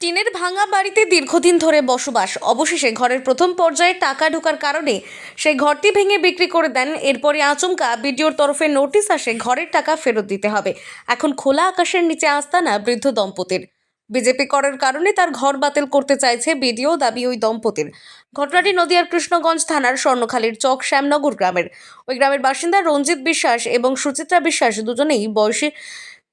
টিনের ভাঙা বাড়িতে দীর্ঘদিন ধরে বসবাস। অবশেষে ঘরের প্রথম পর্যায়ে টাকা ঢোকার কারণে সেই ঘরটি ভেঙে বিক্রি করে দেন। এরপরে আচমকা বিডিওর তরফে নোটিশ আসে ঘরের টাকা ফেরত দিতে হবে। এখন খোলা আকাশের নিচে আস্তানা বৃদ্ধ দম্পতির। বিজেপি করার কারণে তার ঘর বাতিল করতে চাইছে বিডিও দাবি ওই দম্পতির। ঘটনাটি নদিয়ার কৃষ্ণগঞ্জ থানার স্বর্ণখালীর চক শ্যামনগর গ্রামের। ওই গ্রামের বাসিন্দা রঞ্জিত বিশ্বাস এবং সুচিত্রা বিশ্বাস দুজনেই বয়সী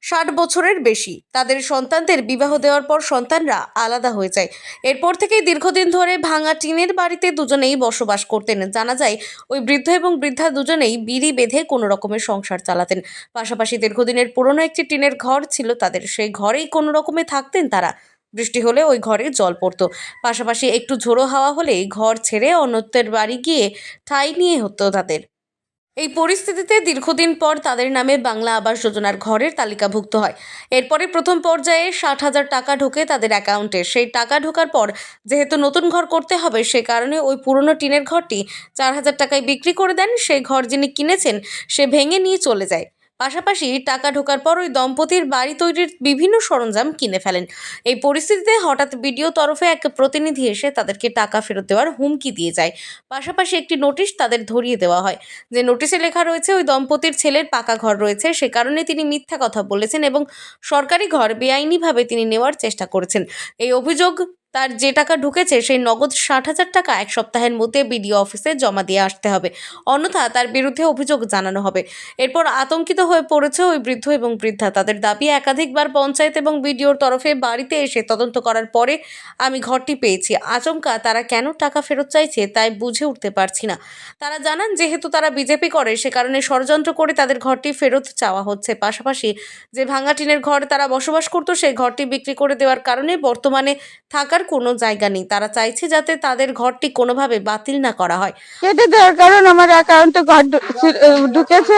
ষাট বছরের বেশি। তাদের সন্তানদের বিবাহ দেওয়ার পর সন্তানরা আলাদা হয়ে যায়। এরপর থেকেই দীর্ঘদিন ধরে ভাঙা টিনের বাড়িতে দুজনেই বসবাস করতেন। জানা যায়, ওই বৃদ্ধ এবং বৃদ্ধা দুজনেই বিড়ি বেঁধে কোনো রকমের সংসার চালাতেন। পাশাপাশি দীর্ঘদিনের পুরনো একটি টিনের ঘর ছিল তাদের। সেই ঘরেই কোনো রকমে থাকতেন তারা। বৃষ্টি হলে ওই ঘরে জল পড়তো। পাশাপাশি একটু ঝোড়ো হাওয়া হলেই ঘর ছেড়ে অন্যত্বের বাড়ি গিয়ে ঠাঁই নিয়ে হতো তাদের। এই পরিস্থিতিতে দীর্ঘদিন পর তাদের নামে বাংলা আবাস যোজনার ঘরের তালিকাভুক্ত হয়। এরপরে প্রথম পর্যায়ে ষাট হাজার টাকা ঢোকে তাদের অ্যাকাউন্টে। সেই টাকা ঢোকার পর যেহেতু নতুন ঘর করতে হবে, সে কারণে ওই পুরনো টিনের ঘরটি চার হাজার টাকায় বিক্রি করে দেন। সেই ঘর যিনি কিনেছেন, সে ভেঙে নিয়ে চলে যায়। পাশাপাশি টাকা ঢোকার পর ওই দম্পতির বাড়ি তৈরির বিভিন্ন সরঞ্জাম কিনে ফেলেন। এই পরিস্থিতিতে হঠাৎ বিডিও তরফে এক প্রতিনিধি এসে তাদেরকে টাকা ফেরত দেওয়ার হুমকি দিয়ে যায়। পাশাপাশি একটি নোটিশ তাদের ধরিয়ে দেওয়া হয়। যে নোটিশে লেখা রয়েছে, ওই দম্পতির ছেলের পাকা ঘর রয়েছে, সে কারণে তিনি মিথ্যা কথা বলেছেন এবং সরকারি ঘর বেআইনিভাবে তিনি নেওয়ার চেষ্টা করেছেন। এই অভিযোগ তার যে টাকা ঢুকেছে সেই নগদ ষাট হাজার টাকা এক সপ্তাহের মধ্যে বিডিও অফিসে জমা দিয়ে আসতে হবে। অন্যথা তার বিরুদ্ধে অভিযোগ জানানো হবে। এরপর আতঙ্কিত হয়ে পড়েছে ওই বৃদ্ধ এবং বৃদ্ধা। তাদের দাবি, একাধিকবার পঞ্চায়েত এবং বিডিওর তরফে বাড়িতে এসে তদন্ত করার পরে আমি ঘরটি পেয়েছি। আচমকা তারা কেন টাকা ফেরত চাইছে তাই বুঝে উঠতে পারছি না। তারা জানান, যেহেতু তারা বিজেপি করে, সে কারণে ষড়যন্ত্র করে তাদের ঘরটি ফেরত চাওয়া হচ্ছে। পাশাপাশি যে ভাঙা টিনের ঘর তারা বসবাস করতো, সেই ঘরটি বিক্রি করে দেওয়ার কারণে বর্তমানে থাকার কোনো জায়গা নেই। তারা চাইছে যাতে তাদের ঘরটি কোনোভাবে বাতিল না করা হয়। কেটে দেওয়ার কারণ আমার অ্যাকাউন্টে ঘর ঢুকেছে।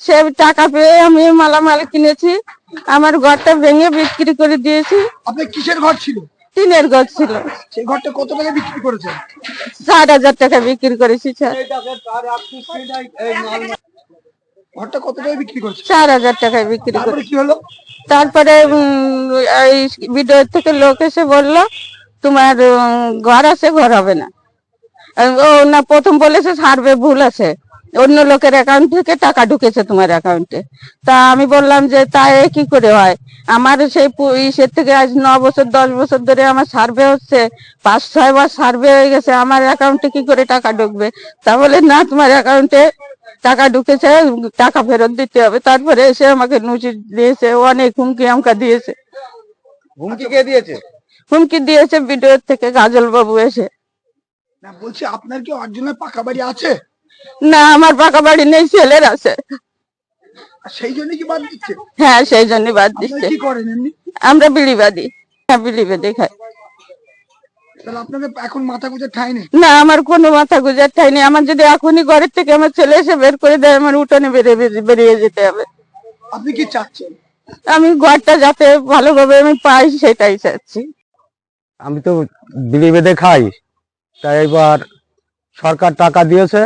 সে টাকা পেয়ে আমি মালামাল কিনেছি। আমার ঘরটা ভেঙে বিক্রি করে দিয়েছি। আপনার কিসের ঘর ছিল? টিনের ঘর ছিল। সেই ঘরটা কত টাকা বিক্রি করেছেন ষাট হাজার টাকা বিক্রি করেছি স্যার। ঘরটা কত টাকা বিক্রি চার হাজার টাকায় বিক্রি করে তারপরে কি হলো? তারপরে উম, এই ভিডিও থেকে লোক এসে বলল তোমার ঘর আছে, ঘর হবে না। ও না, প্রথম বলেছে সার্ভে ভুল আছে। অন্য লোকের অ্যাকাউন্ট থেকে টাকা ঢুকেছে তোমার অ্যাকাউন্টে তা আমি বললাম যে, তা এ কি করে হয়? আমার সেই ইসের থেকে আজ ন বছর, দশ বছর ধরে আমার সার্ভে হচ্ছে, পাঁচ, ছয় বার সার্ভে হয়ে গেছে, আমার অ্যাকাউন্টে কি করে টাকা ঢুকবে? তা বলে, না, তোমার অ্যাকাউন্টে টাকা ঢুকেছে, টাকা ফেরত দিতে হবে। তারপরে এসে আমাকে নোটিশ দিয়েছে, অনেক হুমকি আমকা দিয়েছে। হুমকি কে দিয়েছে? হুমকি দিয়েছে ভিডিও থেকে গাজল বাবু এসে। না বলছি আপনার কি অর্জুনের পাকা বাড়ি আছে? না আমার পাকা বাড়ি নেই ছেলের আছে। সেই জন্য কি বাদ দিচ্ছে? হ্যাঁ সেই জন্য বাদ দিচ্ছে। কি করেন এমনি? আমরা বিড়িবাদী। হ্যাঁ বিড়ি বেঁধে খাই। তাহলে আপনাদের এখন মাথা গুঁজে ঠাই নেই? না আমার কোনো মাথা গুজার ঠাই নেই। আমার যদি এখনই ঘরের থেকে আমার ছেলে এসে বের করে দেয় আমার উঠোনে বেরিয়ে বেরিয়ে- বেরিয়ে যেতে হবে। আপনি কি চাচ্ছেন? আমি ঘরটা যাতে ভালোভাবে আমি পাই সেটাই চাচ্ছি। আমি তো বিড়ি বেঁধে খাই। তাই এবার সরকার টাকা দিয়েছে।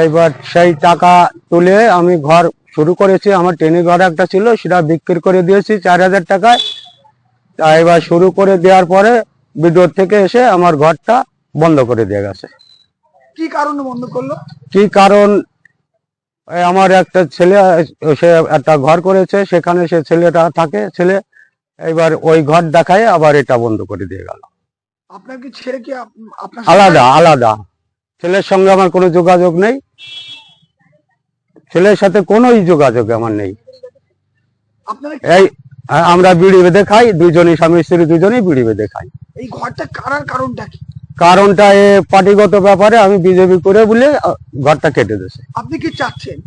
এইবার সেই টাকা তুলে আমি ঘর শুরু করেছি। আমার টেনে ঘর একটা ছিল সেটা বিক্রি করে দিয়েছি চার হাজার টাকায়। তা এবার শুরু করে দেওয়ার পরে বিডিওর থেকে এসে আমার ঘরটা বন্ধ করে দিয়ে গেছে। কি কারণে বন্ধ করল? কি কারণ? আমার একটা ছেলে সে একটা ঘর করেছে সেখানে সে ছেলেটা থাকে। ছেলে এবার ওই ঘর দেখায় আবার এটা বন্ধ করে দিয়ে গেল। আপনার কি ছেলে কি আপনার আলাদা আলাদা। ছেলের সঙ্গে আমার কোনো যোগাযোগ নেই। ছেলের সাথে কোনোই যোগাযোগ আমার নেই। এই আমরা বিড়ি বেঁধে খাই দুজনই স্বামী স্ত্রী দুজনেই বিড়ি বেঁধে খাই। এই ঘরটা কারার কারণটা কি? কারণটা এ পার্টিগত ব্যাপারে আমি বিজেপি করে বলে ঘরটা কেটে দিয়েছে। আপনি কি চাচ্ছেন?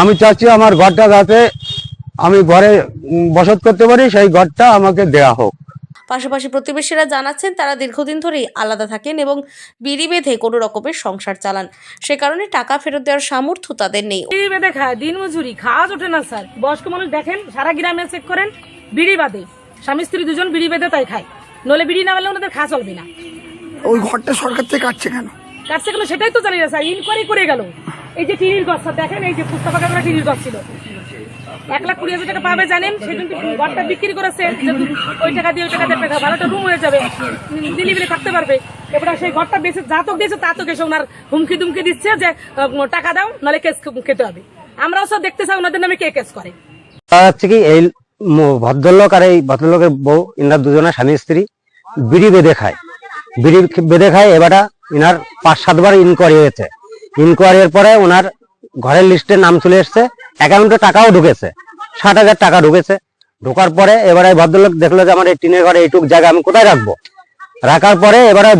আমি চাচ্ছি আমার ঘরটা যাতে আমি ঘরে বসত করতে পারি সেই ঘরটা আমাকে দেয়া হোক। পাশাপাশি প্রতিবেশীরা জানাচ্ছেন তারা দীর্ঘদিন ধরেই আলাদা থাকেন এবং বিড়ি বেঁধে কোনো রকমের সংসার চালান। সে কারণে টাকা ফেরত দেওয়ার সামর্থ্য তাদের নেই। বিড়ি বেঁধে খায় দিন মজুরি খাওয়া ওঠে না স্যার। বয়স্ক মানুষ দেখেন সারা গ্রামে চেক করেন বিড়ি বাদে স্বামী স্ত্রী দুজন বিড়ি বেঁধে তাই খায়। নলে বিড়ি না পেলে ওনাদের খাওয়া চলবে না। ওই ঘরটা সরকার থেকে কাটছে কেন? কাটছে কেন সেটাই তো জানি না স্যার। ইনকোয়ারি করে গেল। এই যে টিনির গছ দেখেন, এই যে করা টিনির গছ ছিল। এক লাখ কুড়ি হাজার টাকা পাবে জানেন সেই জন্য ঘরটা বিক্রি করেছে। ওই টাকা দিয়ে ওই টাকা দিয়ে টাকা ভালোটা রুম হয়ে যাবে। দিলিবিলি থাকতে পারবে। এবার সেই ঘরটা বেশি তো দিয়েছে তা তো গেছে ওনার হুমকি দুমকি দিচ্ছে যে টাকা দাও, নাহলে কেস খেতে হবে। আমরাও সব দেখতে চাই ওনাদের নামে কে কেস করে। হচ্ছে কি, এই ভদ্রলোক আর এই ভদ্রলোকের বউ, ইনার দুজনের স্বামী স্ত্রী বিড়ি বেঁধে খায়। বিড়ি বেঁধে খায়, এবারটা ইনার পাঁচ সাতবার ইনকোয়ারি হয়েছে। ইনকোয়ারির পরে ওনার ঘরের লিস্টে নাম চলে এসছে। অ্যাকাউন্টে টাকাও ঢুকেছে। ষাট হাজার টাকা ঢুকেছে। ঢোকার পরে এবারে ভদ্রলোক দেখল যে আমার এই টিনের ঘরে এইটুক জায়গা আমি কোথায় রাখব? রাখার পরে এবারে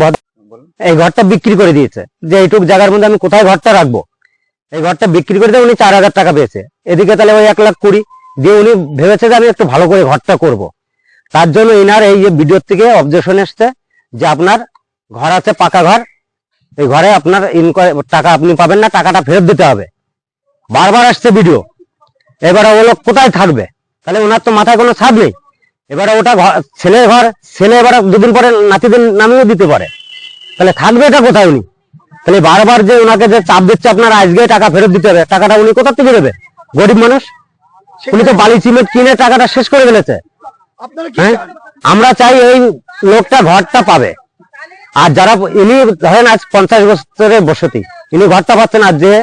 এই ঘরটা বিক্রি করে দিয়েছে। যে এইটুক জায়গার মধ্যে আমি কোথায় ঘরটা রাখব? এই ঘরটা বিক্রি করে দিয়ে উনি চার হাজার টাকা পেয়েছে। এদিকে তাহলে ওই এক লাখ কুড়ি। দিয়ে উনি ভেবেছে যে আমি একটু ভালো করে ঘরটা করব। তার জন্য ইনার এই যে ভিডিওর থেকে অবজেকশন এসছে যে আপনার ঘর আছে পাকা ঘর। এই ঘরে আপনার ইনকোয়ারি টাকা আপনি পাবেন না টাকাটা ফেরত দিতে হবে। বারবার আসছে ভিডিও এবারে ও লোক কোথায় থাকবে? তাহলে ওনার তো মাথায় কোনো ছাপ নেই। এবারে ওটা ছেলের ঘর ছেলে এবারে দুদিন পরে নাতিদের নামেও দিতে পারে। তাহলে থাকবে এটা কোথায় উনি? তাহলে বারবার যে ওনাকে যে চাপ দিচ্ছে আপনার আজকে টাকা ফেরত দিতে হবে টাকাটা উনি কোথা থেকে দেবে? গরিব মানুষ? উনি তো বালি সিমেন্ট কিনে টাকাটা শেষ করে ফেলেছে। হ্যাঁ? আমরা চাই এই লোকটা ঘরটা পাবে। আর যারা ইনি ধরেন আজ পঞ্চাশ বছরের বসতি ইনি ঘরটা পাচ্ছেন আর যে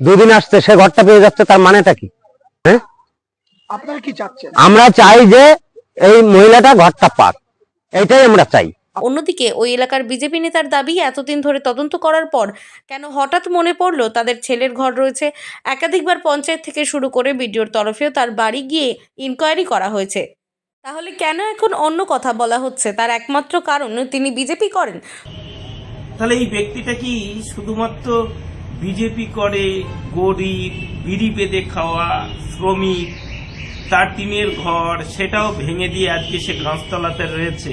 দুদিন আসছে সে ঘরটা পেয়ে যাচ্ছে তার মানেটা কি? হ্যাঁ? আপনারা কি চাচ্ছেন? আমরা চাই যে এই মহিলাটা ঘরটা পাক। এটাই আমরা চাই। অন্যদিকে ওই এলাকার বিজেপি নেতার দাবি এতদিন ধরে তদন্ত করার পর কেন হঠাৎ মনে পড়ল তাদের ছেলের ঘর রয়েছে? একাধিকবার পঞ্চায়েত থেকে শুরু করে বিডিওর তরফেও তার বাড়ি গিয়ে ইনকোয়ারি করা হয়েছে। তাহলে কেন এখন অন্য কথা বলা হচ্ছে? তার একমাত্র কারণ তিনি বিজেপি করেন। তাহলে এই ব্যক্তিটা কি শুধুমাত্র বিজেপি করে গরিব বিড়ি বেঁধে খাওয়া শ্রমিক, তার টিনের ঘর, সেটাও ভেঙে দিয়ে আজকে সে গাছতলাতে রয়েছে?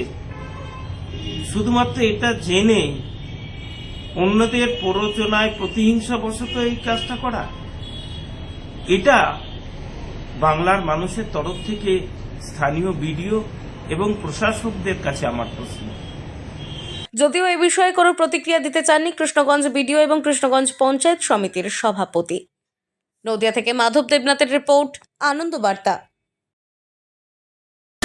শুধুমাত্র এটা জেনে অন্যদের প্ররোচনায় প্রতিহিংসাবশত এই কাজটা করা? এটা বাংলার মানুষের তরফ থেকে স্থানীয় বিডিও এবং প্রশাসকদের কাছে আমার প্রশ্ন। যদিও এ বিষয়ে কোনো প্রতিক্রিয়া দিতে চাননি কৃষ্ণগঞ্জ বিডিও এবং কৃষ্ণগঞ্জ পঞ্চায়েত সমিতির সভাপতি। নদিয়া থেকে মাধব দেবনাথের রিপোর্ট আনন্দ বার্তা